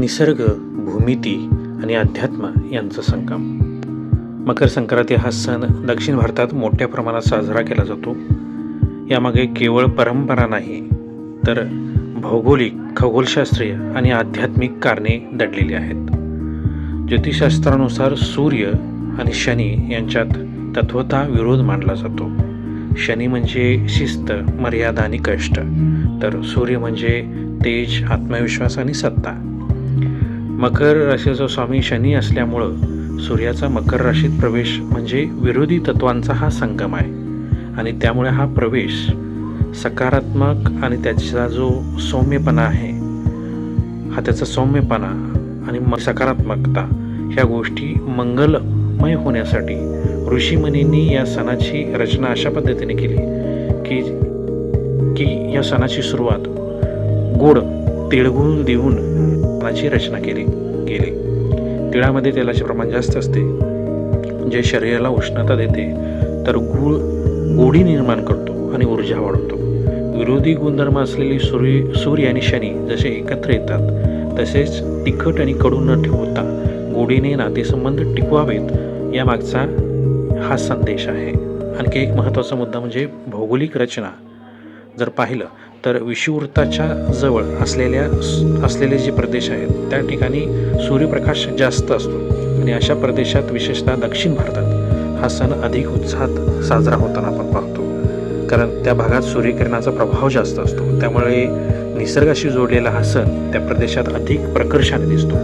निसर्ग भूमिती आणि अध्यात्म यांचा संगम. मकर संक्रांती हा सण दक्षिण भारतात मोठ्या प्रमाणात साजरा केला जातो. यामागे केवळ परंपरा नाही तर भौगोलिक खगोलशास्त्रीय आणि आध्यात्मिक कारणे दडलेली आहेत. ज्योतिषशास्त्रानुसार सूर्य आणि शनी यांच्यात तत्वता विरोध मानला जातो. शनी म्हणजे शिस्त मर्यादा आणि कष्ट तर सूर्य म्हणजे तेज आत्मविश्वास आणि सत्ता. मकर राशीचा स्वामी शनी असल्यामुळं सूर्याचा मकर राशीत प्रवेश म्हणजे विरोधी तत्वांचा हा संगम आहे. आणि त्यामुळे हा प्रवेश सकारात्मक आणि त्याचा जो सौम्यपणा आहे हा त्याचा सौम्यपणा आणि म सकारात्मकता ह्या गोष्टी मंगलमय होण्यासाठी ऋषीमुनींनी या सणाची रचना अशा पद्धतीने केली की की या सणाची सुरुवात गोड तिळगुळ देऊन रत्नाची रचना केली गेली तिळामध्ये तेलाचे प्रमाण जास्त असते. जे शरीराला उष्णता देते तर गूळ गोडी निर्माण करतो आणि ऊर्जा वाढवतो. विरोधी गुणधर्म असलेली सूर्य सूर्य आणि शनी जसे एकत्र येतात तसेच तिखट आणि कडू न ठेवता गोडीने नातेसंबंध टिकवावेत यामागचा हा संदेश आहे. आणखी एक महत्त्वाचा मुद्दा म्हणजे भौगोलिक रचना. जर पाहिलं तर विषुवृत्ताच्या जवळ असलेल्या असलेले जे प्रदेश आहेत त्या ठिकाणी सूर्यप्रकाश जास्त असतो. आणि अशा प्रदेशात विशेषतः दक्षिण भारतात हा सण अधिक उत्साहात साजरा होताना आपण पाहतो. कारण त्या भागात सूर्यकिरणाचा प्रभाव जास्त असतो. त्यामुळे निसर्गाशी जोडलेला हा सण त्या प्रदेशात अधिक प्रकर्षाने दिसतो.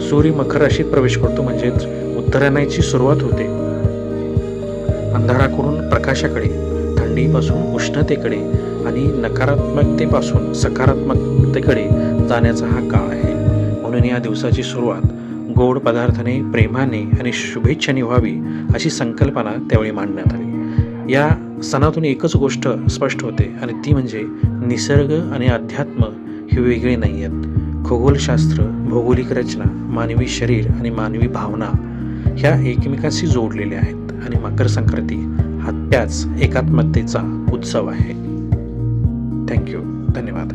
सूर्य मकर राशीत प्रवेश करतो म्हणजेच उत्तरायणाची सुरुवात होते. अंधाराकडून प्रकाशाकडे थंडीपासून उष्णतेकडे आणि नकारात्मकतेपासून सकारात्मकतेकडे जाण्याचा हा काळ आहे. म्हणून या दिवसाची सुरुवात गोड पदार्थाने प्रेमाने आणि शुभेच्छाने व्हावी अशी संकल्पना त्यावेळी मांडण्यात आली. या सणातून एकच गोष्ट स्पष्ट होते आणि ती म्हणजे निसर्ग आणि अध्यात्म हे वेगळे नाही आहेत खगोलशास्त्र भौगोलिक रचना मानवी शरीर आणि मानवी भावना ह्या एकमेकाशी जोडलेल्या आहेत आणि मकर संक्रांती हा त्याच एकात्मकतेचा उत्सव आहे. थँक्यू धन्यवाद